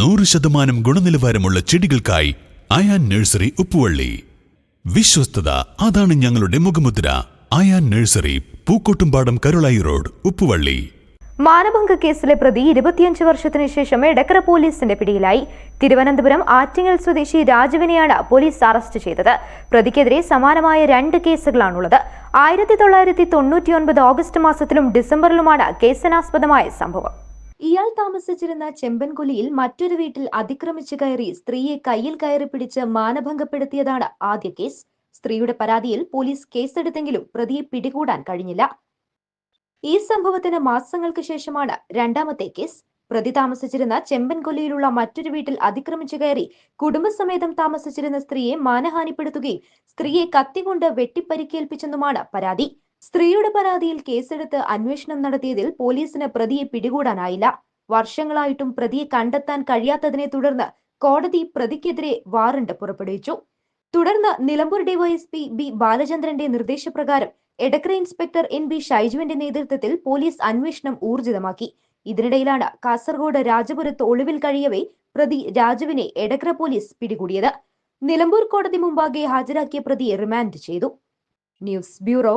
നൂറ് ശതമാനം ഗുണനിലവാരമുള്ള ചെടികൾക്കായി അയാൻ നഴ്സറി ഉപ്പുവള്ളി. വിശ്വസ്തത അതാണ് ഞങ്ങളുടെ മുഖമുദ്ര. Ayan nursery Pookkottumpadam Karulai road Uppuvalli. മാനഭംഗ കേസിലെ പ്രതി ഇരുപത്തിയഞ്ച് വർഷത്തിനു ശേഷം എടക്കര പോലീസിന്റെ പിടിയിലായി. തിരുവനന്തപുരം ആറ്റിങ്ങൽ സ്വദേശി രാജുവിനെയാണ് പോലീസ് അറസ്റ്റ് ചെയ്തത്. പ്രതിക്കെതിരെ സമാനമായ രണ്ട് കേസുകളാണുള്ളത്. ആയിരത്തി തൊള്ളായിരത്തി തൊണ്ണൂറ്റിയൊൻപത് ഓഗസ്റ്റ് മാസത്തിലും ഡിസംബറിലുമാണ് കേസിനാസ്പദമായ സംഭവം. ഇയാൾ താമസിച്ചിരുന്ന ചെമ്പൻകുലിയിൽ മറ്റൊരു വീട്ടിൽ അതിക്രമിച്ചു കയറി സ്ത്രീയെ കയ്യിൽ കയറി പിടിച്ച് മാനഭംഗപ്പെടുത്തിയതാണ് ആദ്യ കേസ്. സ്ത്രീയുടെ പരാതിയിൽ പോലീസ് കേസെടുത്തെങ്കിലും പ്രതിയെ പിടികൂടാൻ കഴിഞ്ഞില്ല. ഈ സംഭവത്തിന് മാസങ്ങൾക്ക് ശേഷമാണ് രണ്ടാമത്തെ കേസ്. പ്രതി താമസിച്ചിരുന്ന ചെമ്പൻകൊല്ലിയിലുള്ള മറ്റൊരു വീട്ടിൽ അതിക്രമിച്ചു കയറി കുടുംബസമേതം താമസിച്ചിരുന്ന സ്ത്രീയെ മാനഹാനിപ്പെടുത്തുകയും സ്ത്രീയെ കത്തികൊണ്ട് വെട്ടിപ്പരിക്കേൽപ്പിച്ചെന്നുമാണ് പരാതി. സ്ത്രീയുടെ പരാതിയിൽ കേസെടുത്ത് അന്വേഷണം നടത്തിയതിൽ പോലീസിന് പ്രതിയെ പിടികൂടാനായില്ല. വർഷങ്ങളായിട്ടും പ്രതിയെ കണ്ടെത്താൻ കഴിയാത്തതിനെ തുടർന്ന് കോടതി പ്രതിക്കെതിരെ വാറണ്ട് പുറപ്പെടുവിച്ചു. തുടർന്ന് നിലമ്പൂർ ഡിവൈഎസ്പി ബി ബാലചന്ദ്രന്റെ നിർദ്ദേശപ്രകാരം എടക്കര ഇൻസ്പെക്ടർ എൻ ബി ഷൈജുവിന്റെ നേതൃത്വത്തിൽ പോലീസ് അന്വേഷണം ഊർജിതമാക്കി. ഇതിനിടയിലാണ് കാസർഗോഡ് രാജപുരത്ത് ഒളിവിൽ കഴിയവേ പ്രതി രാജുവിനെ എടക്കര പോലീസ് പിടികൂടിയത്. നിലമ്പൂർ കോടതി മുമ്പാകെ ഹാജരാക്കിയ പ്രതിയെ റിമാൻഡ് ചെയ്തു. News bureau